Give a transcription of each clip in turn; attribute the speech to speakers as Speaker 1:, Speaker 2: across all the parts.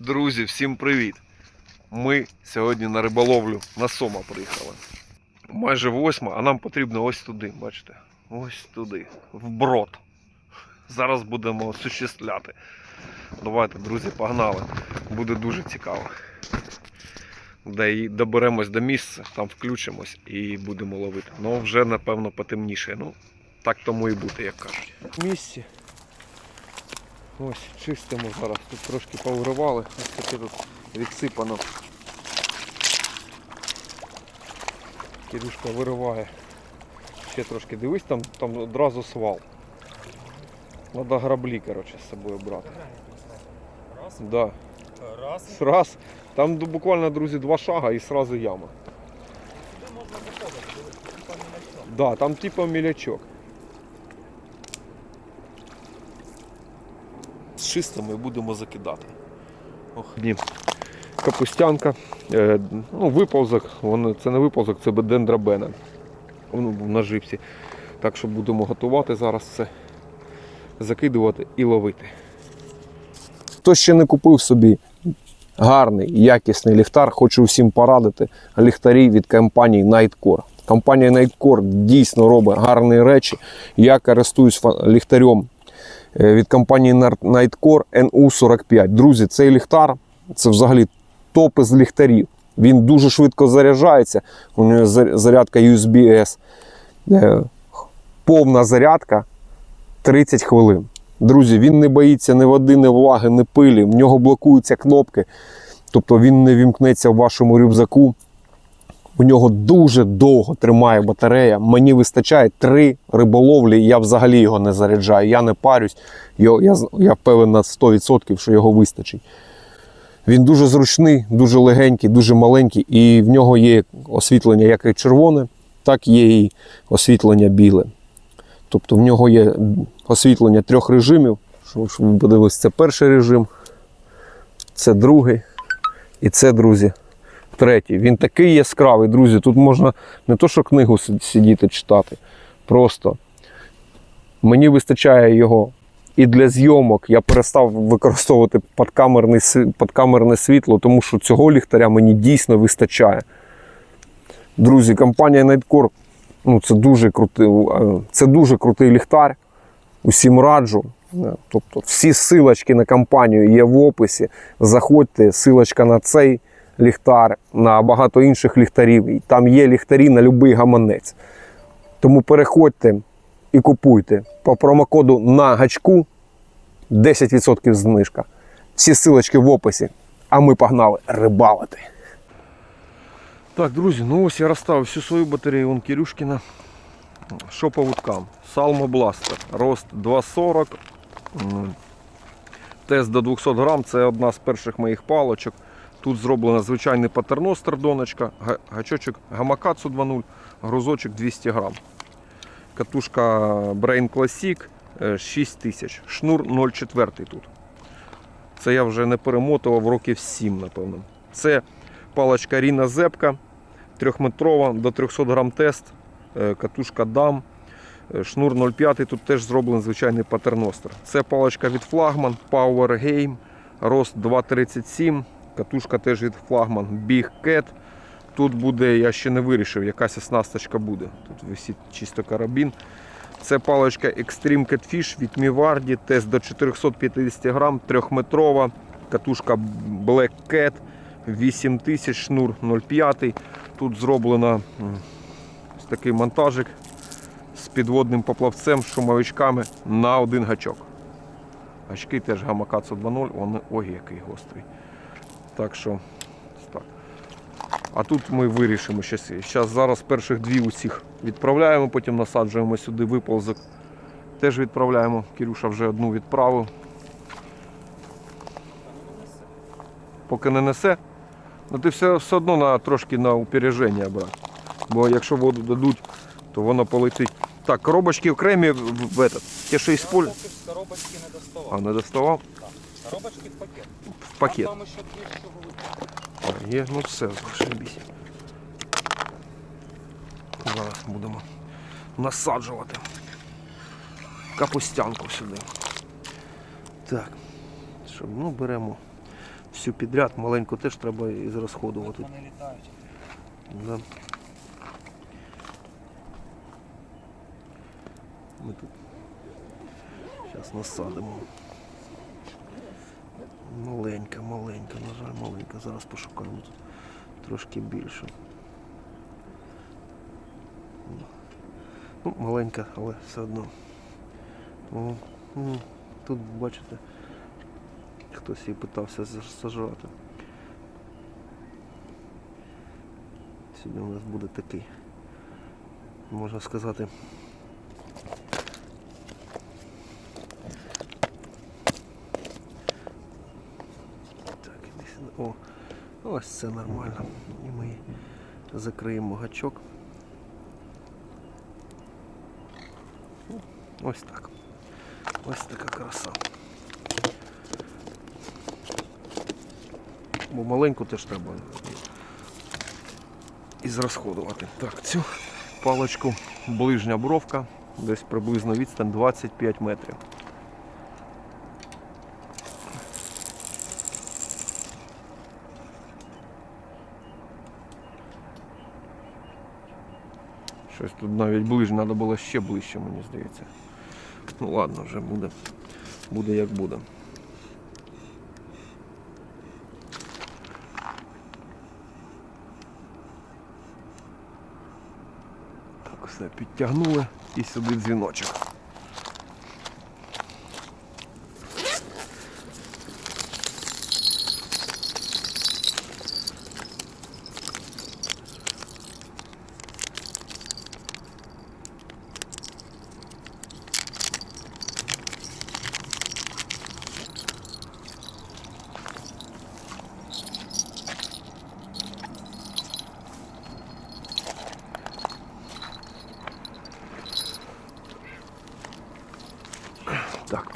Speaker 1: Друзі, всім привіт! Ми сьогодні на риболовлю на Сома приїхали. Майже восьма, а нам потрібно ось туди, бачите? Ось туди, в брод. Зараз будемо осуществляти. Давайте, друзі, погнали. Буде дуже цікаво. Де і доберемось до місця, там включимось і будемо ловити. Ну, вже, напевно, потемніше. Ну, так тому і бути, як кажуть. Місці. Ось, чистимо зараз. Тут трошки повиривали. Ось таке тут відсипано. Кирюшка вириває. Ще трошки дивись, там, там одразу свал. Надо граблі, коротше, з собою брати.
Speaker 2: Раз,
Speaker 1: Да.
Speaker 2: раз.
Speaker 1: Раз. Там буквально, друзі, два шага і сразу яма.
Speaker 2: Сюди можна заходити, дивись, не на.
Speaker 1: Да, там типа мілячок. Чистимо і будемо закидати. Ох, ні. Капустянка. Е, ну, виповзок, воно, це не виповзок, це дендробена. Воно був на жипсі. Так що будемо готувати зараз це, закидувати і ловити. Хто ще не купив собі гарний, якісний ліхтар, хочу всім порадити. Ліхтарі від компанії Nightcore. Компанія Nightcore дійсно робить гарні речі. Я користуюсь ліхтарем від компанії Nightcore NU45. Друзі, цей ліхтар це взагалі топ із ліхтарів. Він дуже швидко заряджається. У нього зарядка USB-S. Е, Повна зарядка 30 хвилин. Друзі, він не боїться ні води, ні влаги, ні пилі. В нього блокуються кнопки. Тобто він не вімкнеться в вашому рюкзаку. У нього дуже довго тримає батарея. Мені вистачає три риболовлі. Я взагалі його не заряджаю. Я не парюсь. Його- Я, я певен на 100%, що його вистачить. Він дуже зручний, дуже легенький, дуже маленький, і в нього є освітлення як і червоне, так є і освітлення біле. Тобто в нього є освітлення трьох режимів. Щоб ви подивилися, це перший режим, це другий. І це, друзі, третій. Він такий яскравий, друзі. Тут можна не то, що книгу сидіти читати. Просто мені вистачає його і для зйомок. Я перестав використовувати подкамерне, подкамерне світло, тому що цього ліхтаря мені дійсно вистачає. Друзі, компанія Nightcore ну, це, дуже крутий, е, це дуже крутий ліхтар. Усім раджу. Е, Тобто всі силочки на компанію є в описі. Заходьте, силочка на цей ліхтар, на багато інших ліхтарів. І Там є ліхтарі на будь-який гаманець. Тому переходьте і купуйте по промокоду на гачку 10% знижка. Всі силочки в описі. А ми погнали рибалити. Так, друзі, ну ось я розставив всю свою батарею вон Кирюшкіна. Що по вудкам? Salmo Blaster. Рост 2,40. Тест до 200 грам. Це одна з перших моїх палочок. Тут зроблено звичайний патерностер донечка, га- гачочок Гамакацу 2.0, грузочок 200 грам. Катушка Brain Classic е, 6000. Шнур 0,4 тут. Це я вже не перемотував років 7, напевно. Це паличка Ріна Зепка, трьохметрова до 300 грам тест, е, катушка Дам, е, шнур 0,5, тут теж зроблений звичайний патерностер. Це паличка від флагман Power Game, рост 2,37, катушка теж від флагман Big Cat. Тут буде, я ще не вирішив, якась оснасточка буде. Тут висить чисто карабін. Це паличка Extreme Catfish від Mivardi, тест до 450 грам, трьохметрова, катушка Black Cat. 8000 шнур 0,5. Тут зроблено ось такий монтажик з підводним поплавцем, шумовичками на один гачок. Гачки теж Гамакацу 2.0, вони ой, який гострий. Так що так. А тут ми вирішимо щас. Зараз зараз перших дві усіх відправляємо, потім насаджуємо сюди виползок. Теж відправляємо. Кирюша вже одну відправив. Поки не несе. Ну ти все, все одно на, трошки на упередження брати. Бо якщо воду дадуть, то воно полетить. Так, коробочки окремі в, в, в этот. Ті, що із.
Speaker 2: Коробочки не доставав.
Speaker 1: А, не доставав.
Speaker 2: Коробочки в пакет.
Speaker 1: в пакет.
Speaker 2: Там ще дві.
Speaker 1: А, Є, ну все, зашибісь. Зараз будемо насаджувати капустянку сюди. Так, що, ну беремо всю підряд, маленьку теж треба і розходувати.
Speaker 2: Вони літають.
Speaker 1: Да. Ми тут зараз насадимо. Маленька, маленька, на жаль, маленька. Зараз пошукаємо тут трошки більше. Ну, маленька, але все одно. Тому, ну, тут, бачите, хтось її питався заж- сажати. Сьогодні у нас буде такий, можна сказати, так, іди сюди. О, ось це нормально. І ми закриємо гачок. Ось так. Ось така краса. Бо маленьку теж треба і зрозходувати. Так, цю паличку ближня бровка, десь приблизно відстань 25 метрів. Щось тут навіть ближче, треба було ще ближче, мені здається. Ну ладно, вже буде. Буде як буде. Так, все підтягнули і сюди дзвіночок.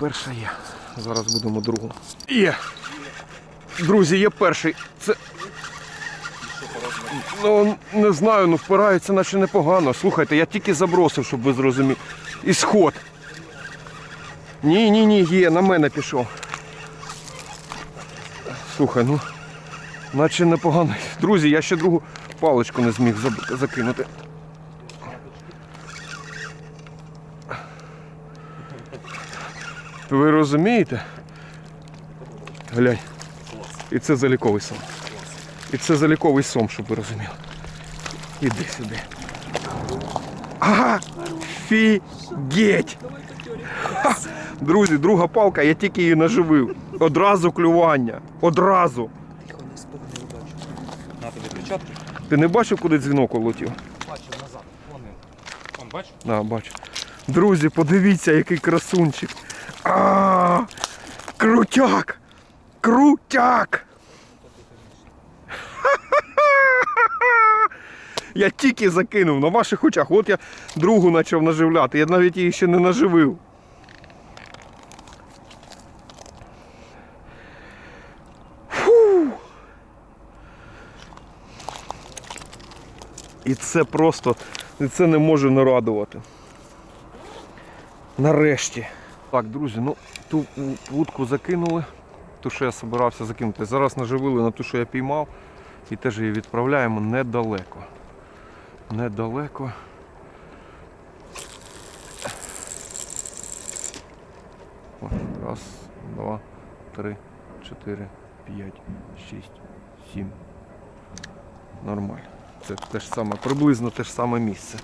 Speaker 1: Перша є. Зараз будемо другу. Є! Друзі, є перший. Це. Ну, не знаю, ну впирається наче непогано. Слухайте, я тільки забросив, щоб ви зрозуміли. І сход. Ні, ні, ні, є, на мене пішов. Слухай, ну. Наче непогано. Друзі, я ще другу паличку не зміг закинути. Ви розумієте? Глянь. І це заліковий сом. І це заліковий сом, щоб ви розуміли. Іди сюди. Ага! Фігеть! Ха! Друзі, друга палка, я тільки її наживив. Одразу клювання. Одразу.
Speaker 2: На тобі перчатки.
Speaker 1: Ти не бачив, куди дзвінок улетів?
Speaker 2: Бачив назад. Вон він. Вон, бачиш?
Speaker 1: На, бачу. Друзі, подивіться, який красунчик. А, крутяк! Крутяк! Я тільки закинув на ваших очах. От я другу почав наживляти. Я навіть її ще не наживив. Фу. І це просто, це не може не радувати. Нарешті. Так, друзі, ну ту вудку закинули, ту, що я збирався закинути. Зараз наживили на ту, що я піймав, і теж її відправляємо недалеко. Недалеко. Раз, два, три, чотири, п'ять, шість, сім. Нормально. Це те ж саме, приблизно те ж саме місце.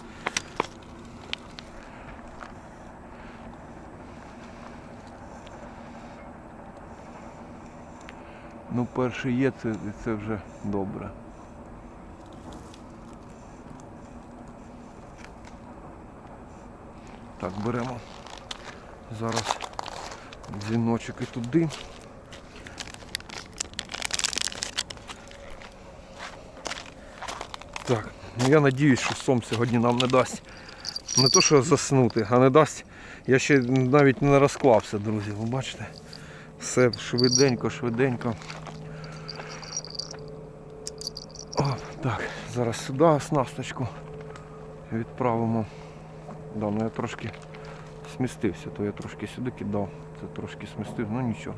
Speaker 1: Ну, перший є, це, це вже добре. Так, беремо зараз дзвіночок і туди. Так, ну я надіюсь, що сом сьогодні нам не дасть. Не то, що заснути, а не дасть. Я ще навіть не розклався, друзі, ви бачите? Все швиденько, швиденько. Так, зараз сюди оснасточку відправимо. Да, ну я трошки смістився, то я трошки сюди кидав, це трошки смістив, ну нічого.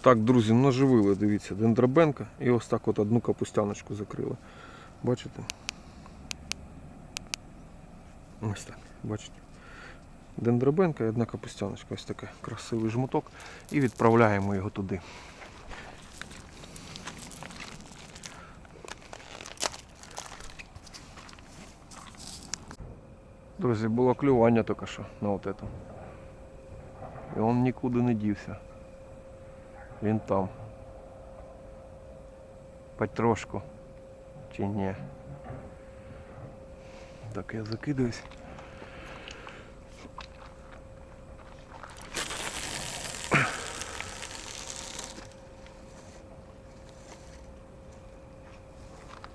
Speaker 1: Так, друзі, наживили, дивіться, дендробенка і ось так от одну капустяночку закрили. Бачите? Ось так, бачите? Дендробенка і одна капустяночка. Ось такий красивий жмуток. І відправляємо його туди. Друзі, було клювання тільки що на от это. І він нікуди не дівся. Він там. Потрошку. Чи ні. Так, я закидуюсь.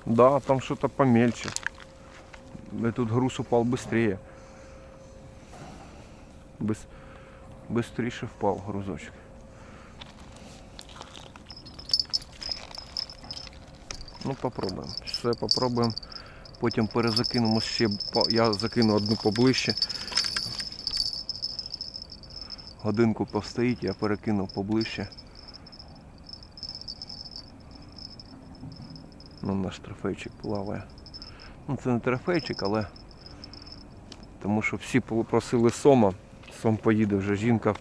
Speaker 1: Да, там что-то помельче. Этот груз упал быстрее. Быс... Быстріше впав грузочок. Ну, попробуємо. Все попробуємо. Потім перезакинемо ще. по- Я закину одну поближче. Годинку постоїть, я перекину поближче. Ну, наш трофейчик плаває. Ну, це не трофейчик, але тому що всі просили сома. Сом поїде вже. Жінка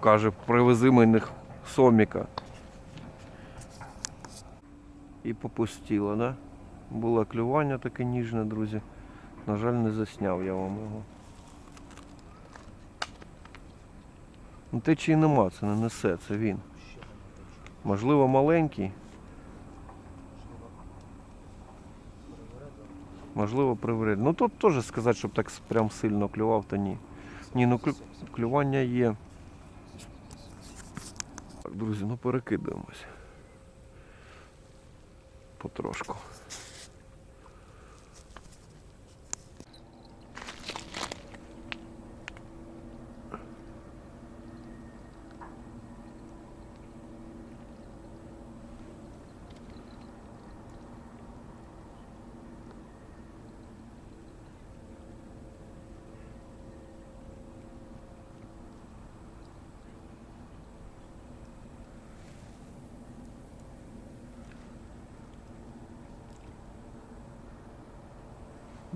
Speaker 1: каже, привези мені соміка. І попустила, да? Було клювання таке ніжне, друзі. На жаль, не засняв я вам його. Ну течії нема, це не несе, це він. Можливо, маленький. Можливо, привред. Ну тут теж сказати, щоб так прям сильно клював, то ні. Ні, ну клю- клювання є. Друзі, ну перекидаємось. Потрошку.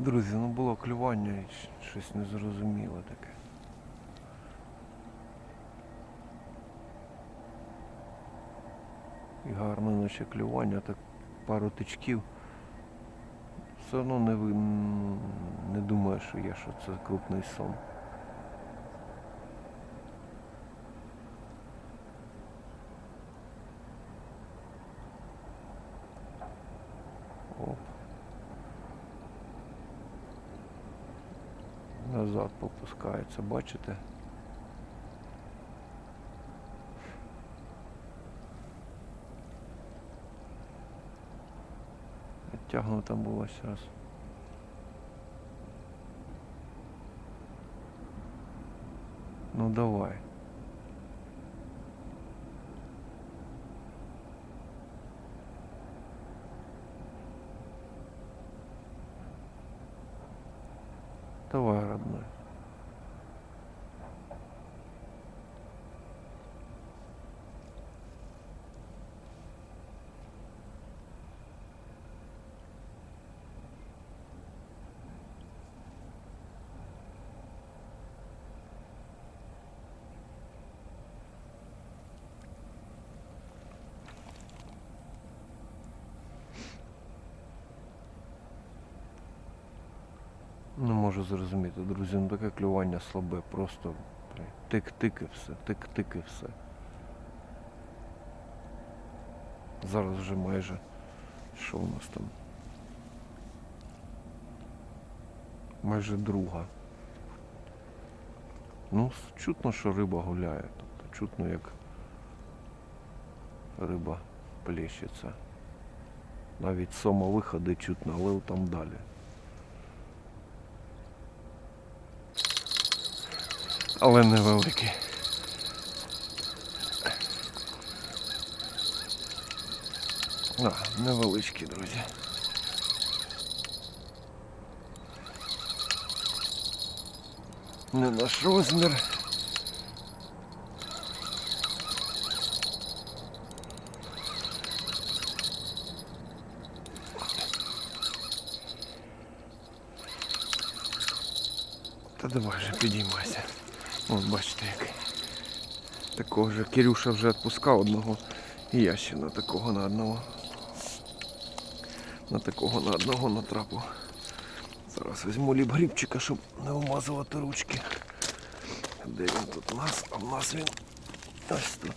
Speaker 1: Друзі, ну було клювання і щось незрозуміле таке. І гарне наче клювання, так пару тичків. Все одно не, не думаю, що є, що це крупний сон. Назад попускається, бачите? Тягнута була зараз. Ну давай. Давай, родной. Не можу зрозуміти, друзі, ну таке клювання слабе, просто тик-тик і все, тик-тик і все. Зараз вже майже що у нас там? Майже друга. Ну, чутно, що риба гуляє. Тобто чутно, як риба плещеться. Навіть сома виходи чутно, але там далі. але невеликий. А, невеличкі, друзі. Не наш розмір. Та давай же підіймайся. Вон бачите який. Такого же Кирюша вже відпускав одного. І я ще на такого на одного. На такого на одного натрапив. Зараз візьму ліп грибчика, щоб не вмазувати ручки. Де він тут у нас? А в нас він ось тут.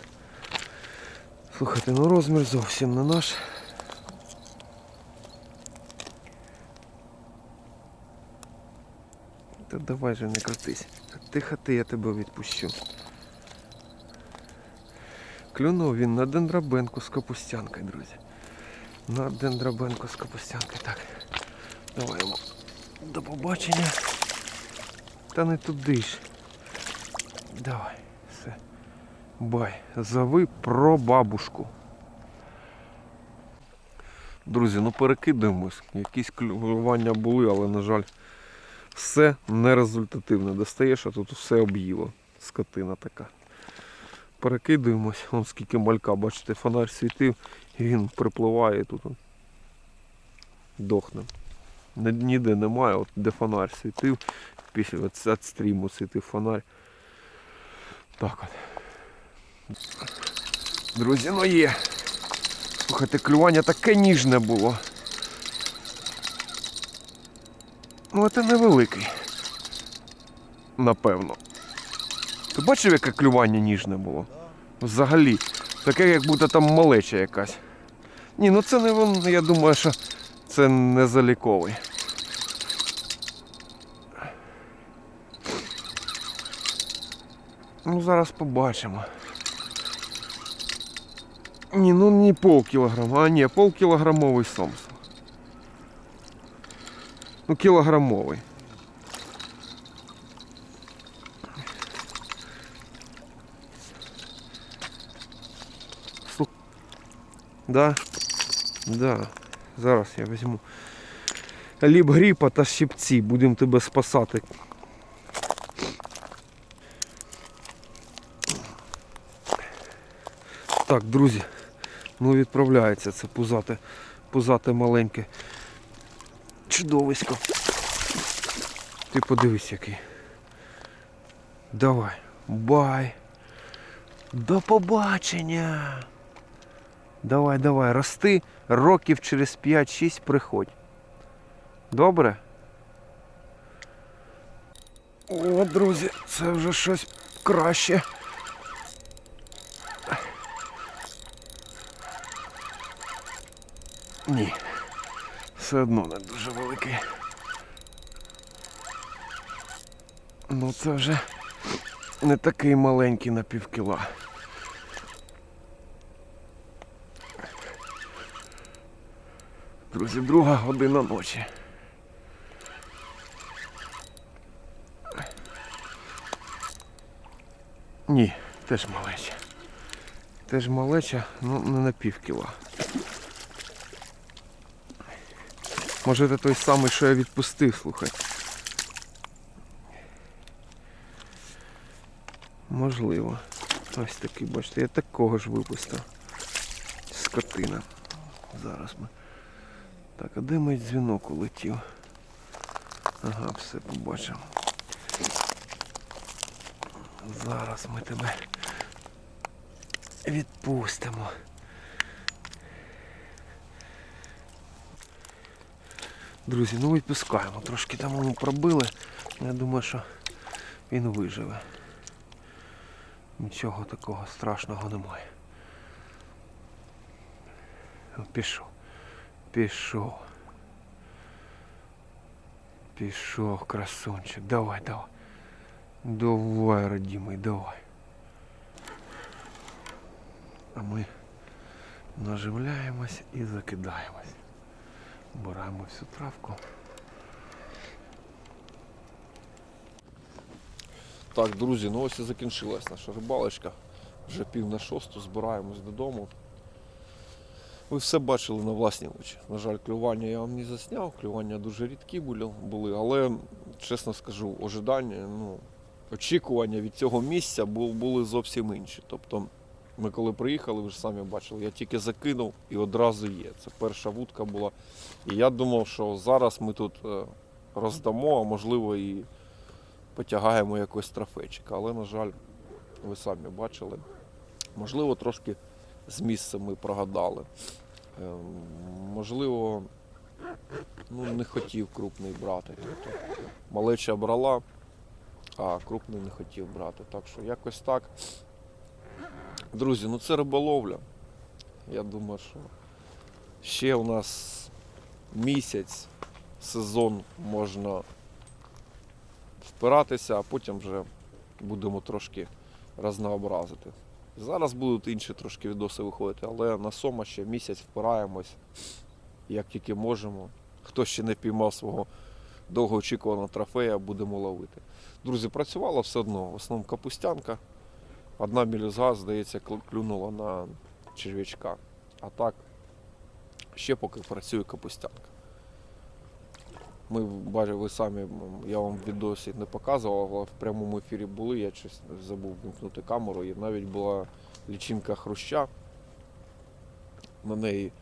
Speaker 1: Слухайте, ну розмір зовсім не наш. Та давай же не крутись. Ти, я тебе відпущу. Клюнув він на дендрабенку з капустянкою, друзі. На дендрабенку з капустянкою. Так. Давай йому. До побачення. Та не туди ж. Давай. Все. Бай. Зови про бабушку. Друзі, ну перекидаємось. Якісь клювання були, але, на жаль, все нерезультативне. Достаєш, а тут все об'їло. Скотина така. Перекидуємось, вон скільки малька, бачите, фонарь світив, і він припливає тут. Дохне. Ніде немає, от де фонарь світив, після от стріму світив фонарь. Так от. Друзі, ну є. Слухайте, клювання таке ніжне було. Ну, це невеликий. Напевно. Ти бачив, яке клювання ніжне було? Взагалі. Таке, як будто там малеча якась. Ні, ну це не він, я думаю, що це не заліковий. Ну, зараз побачимо. Ні, ну не пол кілограма, а ні, пол кілограмовий сомс. Ну, кілограмовий. Да. Да. Зараз я візьму. Ліп гріпа та щипці. Будемо тебе спасати. Так, друзі. Ну відправляється це пузате, пузате маленьке чудовисько. Ти подивись який. Давай. Бай. До побачення. Давай, давай, рости. Років через 5-6 приходь. Добре? О, друзі, це вже щось краще. Ні. Все одно не дуже великий. Ну це вже не такий маленький на півкіла. Друзі, друга година ночі. Ні, теж малеча. Теж малеча, ну не на півкіла. Може це той самий, що я відпустив, слухай. Можливо. Ось такий, бачите, я такого ж випустив. Скотина. Зараз ми. Так, а де мій дзвінок улетів? Ага, все побачимо. Зараз ми тебе відпустимо. Друзі, ну відпускаємо. Трошки там йому пробили. Я думаю, що він виживе. Нічого такого страшного немає. Пішов. Пішов. Пішов, красунчик. Давай, давай. Давай, родимый, давай. А ми наживляємось і закидаємось. Збираємо всю травку. Так, друзі, ну ось і закінчилась наша рибалочка. Вже пів на шосту, збираємось додому. Ви все бачили на власні очі. На жаль, клювання я вам не засняв, клювання дуже рідкі були але чесно скажу, ожидання, ну, очікування від цього місця були зовсім інші. Тобто, ми коли приїхали, ви ж самі бачили, я тільки закинув і одразу є. Це перша вудка була. І я думав, що зараз ми тут е, роздамо, а можливо і потягаємо якось трофейчика. Але, на жаль, ви самі бачили. Можливо, трошки з місцем ми прогадали. Ем, Можливо, ну, не хотів крупний брати. Тобто, малеча брала, а крупний не хотів брати. Так що якось так. Друзі, ну це риболовля. Я думаю, що ще у нас місяць сезон можна впиратися, а потім вже будемо трошки разнообразити. Зараз будуть інші трошки відоси виходити, але на сома ще місяць впираємось, як тільки можемо. Хто ще не піймав свого довгоочікуваного трофея, будемо ловити. Друзі, працювало все одно. В основному капустянка. Одна мілюзга, здається, кл- клюнула на черв'ячка. А так, ще поки працює капустянка. Ми бачили, ви самі, я вам в відосі не показував, але в прямому ефірі були, я щось забув вимкнути камеру, і навіть була лічинка хруща. На неї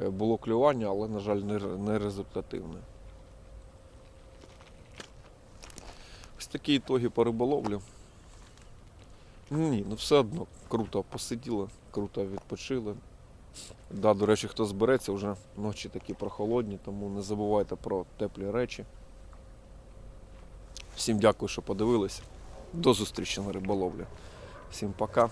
Speaker 1: е, було клювання, але, на жаль, не, не результативне. Ось такі ітоги по риболовлі. Ні, ну все одно круто посиділи, круто відпочили. Да, до речі, хто збереться, вже ночі такі прохолодні, тому не забувайте про теплі речі. Всім дякую, що подивилися. До зустрічі на риболовлі. Всім пока.